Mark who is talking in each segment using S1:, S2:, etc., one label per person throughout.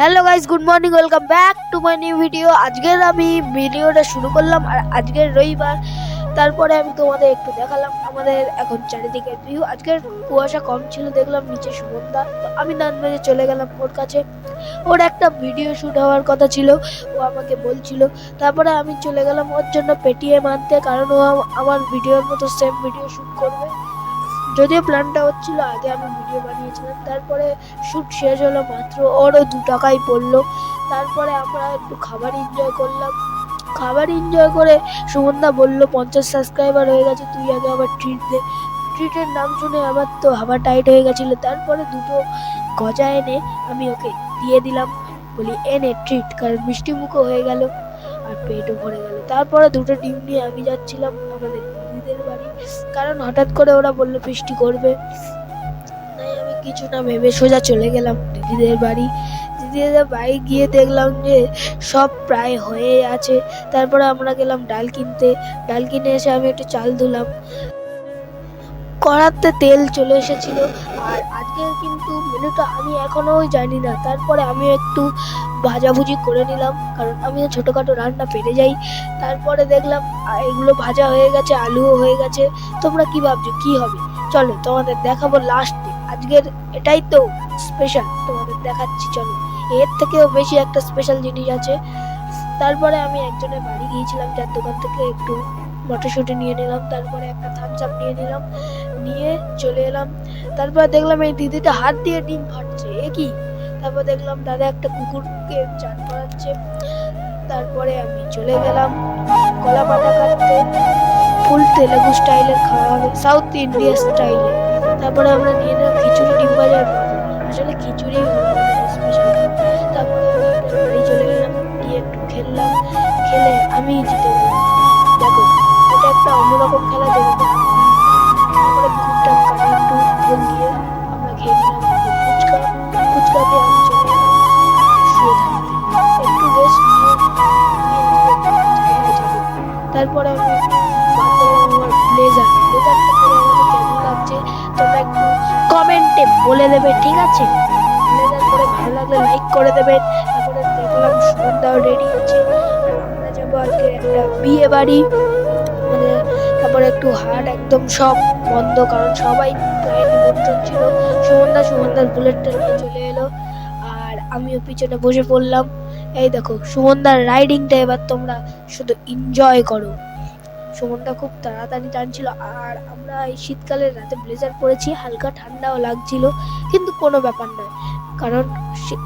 S1: Hello guys good morning welcome back to my new video আজকের আমি ভিডিওটা শুরু করলাম আর আজকের রবিবার। তারপরে আমি তোমাদের একটু দেখালাম আমাদের এখন চারিদিকের ভিউ আজকের কুয়াশা কম ছিল, দেখলাম নিচে সুমন্দা তো আমি নান মেরে চলে গেলাম ওর কাছে। ওর একটা ভিডিও শ্যুট হওয়ার কথা ছিল, ও আমাকে বলছিল। তারপরে আমি চলে গেলাম ওর জন্য পেটিএম আনতে, কারণ ও আমার ভিডিওর মতো সেম ভিডিও শ্যুট করবে। যদিও প্ল্যানটা হচ্ছিল, আগে আমি ভিডিও বানিয়েছিলাম, তারপরে শ্যুট শেষ হলো মাত্র ওরও দু টাকাই পড়ল। তারপরে আমরা একটু খাবার এনজয় করলাম। খাবার এনজয় করে সুমনদা বলল, পঞ্চাশ সাবস্ক্রাইবার হয়ে গেছে, তুই আগে আবার ট্রিট দে। ট্রিটের নাম শুনে আমার তো হাওয়া টাইট হয়ে গেছিল। তারপরে দুটো গজা এনে আমি ওকে দিয়ে দিলাম। বলি, এনে ট্রিট কারণ মিষ্টি মুখও হয়ে গেল আর পেটও ভরে গেল। তারপরে দুটো ডিম নিয়ে আমি যাচ্ছিলাম। আমাদের বাড়ি কারণ হঠাৎ করে ওরা বলল বৃষ্টি করবে। তাই আমি কিছু না ভেবে সোজা চলে গেলাম দিদিদের বাড়ি। দিদিদের বাড়ি গিয়ে দেখলাম যে সব প্রায় হয়ে আছে। তারপরে আমরা গেলাম ডাল কিনতে। ডাল কিনে এসে আমি একটু চাল ধুলাম। কড়াতে তেল চলে এসেছিল। আর আজকে কিন্তু মেনুটা আমি এখনও জানি না। তারপরে আমি একটু ভাজাভুজি করে নিলাম, কারণ আমি ছোটোখাটো রান্না পেরে যাই। তারপরে দেখলাম এগুলো ভাজা হয়ে গেছে, আলুও হয়ে গেছে। তোমরা কি ভাবছ, কি হবে? চলো, তোমাদের দেখাবো লাস্টে আজকের এটাই তো স্পেশাল তোমাদের দেখাচ্ছি, চলো। এর থেকেও বেশি একটা স্পেশাল জিনিস আছে। তারপরে আমি একজনের বাড়ি গিয়েছিলাম, যার দোকান থেকে একটু মটরশুঁটি নিয়ে নিলাম। তারপরে একটা থামস আপ নিয়ে নিলাম। নিয়ে চলে এলাম। তারপর দেখলাম এই দিদিটা হাত দিয়ে ডিম ফাটছে। এ কি? তারপর দেখলাম দাদা একটা কুকুরকে চান করাচ্ছে। তারপরে আমি চলে গেলাম কলা পাতা কাটতে। ফুল তেলেগু স্টাইলের খাওয়া হবে, সাউথ ইন্ডিয়া স্টাইলে। তারপরে আমরা নিয়ে নিলাম খিচুড়ি ডিম ভাজা আসলে খিচুড়ি তারপরে বাড়ি চলে গেলাম, গিয়ে একটু খেললাম। খেলে আমি জিতে গেলাম। দেখো, এটা একটা অন্যরকম খেলা যেটা তারপরে আমি আমার পরে তোমরা একটু কমেন্টে বলে দেবে, ঠিক আছে? ব্লেজার পরে ভালো লাগলে লাইক করে দেবেন তারপরে দেখলাম সুগন্ধাও রেডি আজকে একটা বিয়ে বাড়ি। মানে তারপরে একটু হাট একদম সব বন্ধ, কারণ সবাই প্রায় নিমন্ত্রণ ছিল। সুগন্ধা সুগন্ধার বুলেটটা নিয়ে চলে এলো। আর আমিও পিছনে বসে পড়লাম। এই দেখো, সুমনদার রাইডিংটা এবার তোমরা শুধু এনজয় করো। সুমনদা খুব তাড়াতাড়ি টানছিল, আর আমরা এই শীতকালের রাতে ব্লেজার পরেছি হালকা ঠান্ডাও লাগছিল, কিন্তু কোনো ব্যাপার নয়, কারণ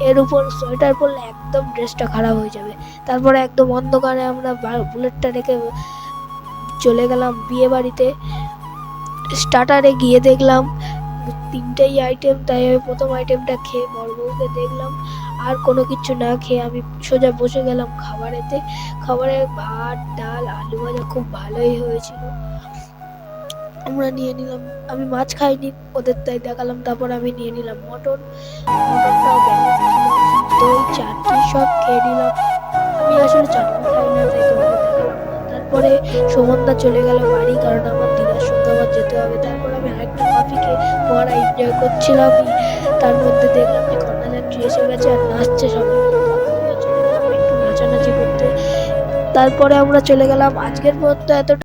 S1: এর উপর সোয়েটার পরলে একদম ড্রেসটা খারাপ হয়ে যাবে। তারপরে একদম অন্ধকারে আমরা বুলেটটা রেখে চলে গেলাম বিয়ে বাড়িতে স্টার্টারে গিয়ে দেখলাম তিনটেই আইটেম তাই আমি প্রথম আইটেমটা খেয়ে বড় বউকে দেখলাম। আর কোনো কিছু না খেয়ে আমি সোজা বসে গেলাম খাবারেতে। খাবারে ভাত, ডাল, আলু ভাজা খুব ভালোই হয়েছিল। আমরা নিয়ে নিলাম। আমি মাছ খাইনি, ওদের তাই দেখালাম। তারপর আমি নিয়ে নিলাম মটন। মটনটাও দই, চাটনি সব খেয়ে নিলাম। আমি আসলে চাটনি খাই না, তাই। তারপরে সুমনদা চলে গেল বাড়ি, কারণ আমার দিদার সঙ্গে আমার যেতে হবে। তারপর আমি আরেকটা কফি পড়া এনজয় করছিলাম তার মধ্যে দেখলাম যে কন্যাযাত্রী এসে গেছে আর নাচছে সবাই। একটু নাচানাচি করতে। তারপরে আমরা চলে গেলাম। আজকের মতো এত